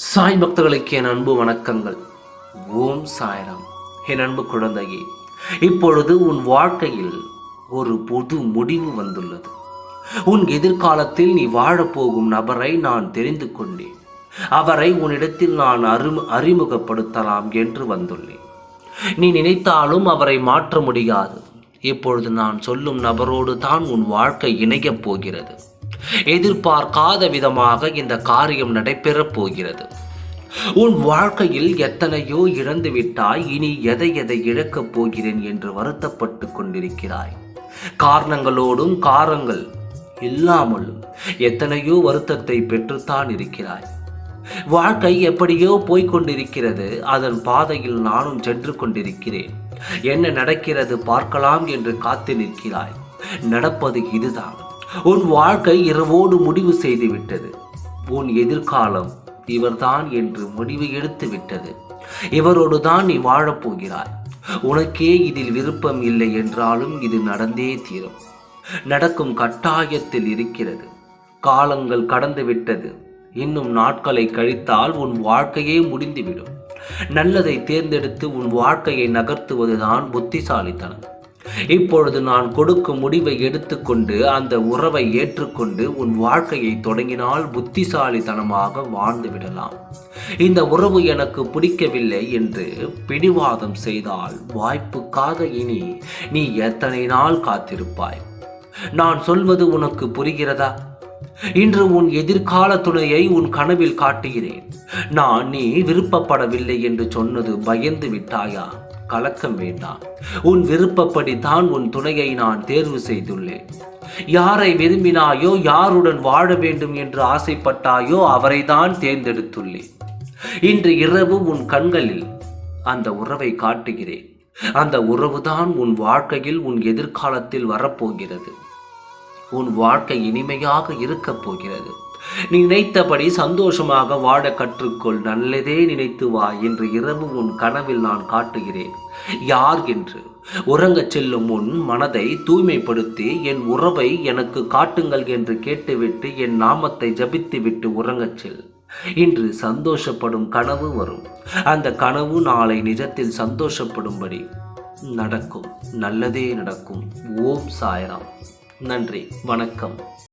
சாய் பக்தர்களுக்கு என் அன்பு வணக்கங்கள். ஓம் சாய்ராம். என் அன்பு குழந்தையே இப்பொழுது உன் வாழ்க்கையில் ஒரு பொது முடிவு வந்துள்ளது. உன் எதிர்காலத்தில் நீ வாழப்போகும் நபரை நான் தெரிந்து கொண்டேன். அவரை உன்னிடத்தில் நான் அறி அறிமுகப்படுத்தலாம் என்று வந்துள்ளேன். நீ நினைத்தாலும் அவரை மாற்ற முடியாது. இப்பொழுது நான் சொல்லும் நபரோடு தான் உன் வாழ்க்கை இணையப் போகிறது. எதிர்பார்க்காத விதமாக இந்த காரியம் நடைபெறப் போகிறது. உன் வாழ்க்கையில் எத்தனையோ இழந்து விட்டாய் இனி எதை எதை இழக்கப் போகிறேன் என்று வருத்தப்பட்டு கொண்டிருக்கிறாய். காரணங்களோடும் காரங்கள் இல்லாமலும் எத்தனையோ வருத்தத்தை பெற்றுத்தான் இருக்கிறாய். வாழ்க்கை எப்படியோ போய்க் கொண்டிருக்கிறது அதன் பாதையில் நானும் சென்று கொண்டிருக்கிறேன். என்ன நடக்கிறது பார்க்கலாம் என்று காத்து நிற்கிறாய். நடப்பது இதுதான். உன் வாழ்க்கை இரவோடு முடிவு செய்து விட்டது உன் எதிர்காலம் இவர்தான் என்று முடிவு எடுத்து விட்டது இவரோடு தான் நீ வாழப்போகிறாய் உனக்கே இதில் விருப்பம் இல்லை என்றாலும் இது நடந்தே தீரும். நடக்கும் கட்டாயத்தில் இருக்கிறது. காலங்கள் கடந்து விட்டது இன்னும் நாட்களை கழித்தால் உன் வாழ்க்கையே முடிந்துவிடும். நல்லதை தேர்ந்தெடுத்து உன் வாழ்க்கையை நகர்த்துவதுதான் புத்திசாலித்தனம். இப்பொழுது நான் கொடுக்கும் முடிவை எடுத்துக்கொண்டு அந்த உறவை ஏற்றுக்கொண்டு உன் வாழ்க்கையை தொடங்கினால் புத்திசாலித்தனமாக வாழ்ந்து விடலாம். இந்த உறவு எனக்கு பிடிக்கவில்லை என்று பிடிவாதம் செய்தால் வாய்ப்புக்காக இனி நீ எத்தனை நாள் காத்திருப்பாய்? நான் சொல்வது உனக்கு புரிகிறதா? இன்று உன் எதிர்கால துணையை உன் கனவில் காட்டுகிறேன். நான் நீ விருப்பப்படவில்லை என்று சொன்னது பயந்து விட்டாயா? கலக்கம் வேண்டாம். உன் விருப்பப்படி தான் உன் துணையை நான் தேர்வு செய்துள்ளேன். யாரை விரும்பினாயோ யாருடன் வாழ வேண்டும் என்று ஆசைப்பட்டாயோ அவரை தான் தேர்ந்தெடுத்துள்ளேன். இன்று இரவு உன் கண்களில் அந்த உறவை காட்டுகிறேன். அந்த உறவுதான் உன் வாழ்க்கையில் உன் எதிர்காலத்தில் வரப்போகிறது. உன் வாழ்க்கை இனிமையாக இருக்கப் போகிறது. நினைத்தபடி சந்தோஷமாக வாழ கற்றுக்கொள். நல்லதே நினைத்து வா என்று இரவு உன் கனவில் நான் காட்டுகிறேன். யார் என்று? உறங்கச் செல்லும் முன் மனதை தூய்மைப்படுத்தி என் உறவை எனக்கு காட்டுங்கள் என்று கேட்டுவிட்டு என் நாமத்தை ஜபித்துவிட்டு உறங்கச் செல். இன்று சந்தோஷப்படும் கனவு வரும். அந்த கனவு நாளை நிஜத்தில் சந்தோஷப்படும்படி நடக்கும். நல்லதே நடக்கும். ஓம் சாயராம். நன்றி. வணக்கம்.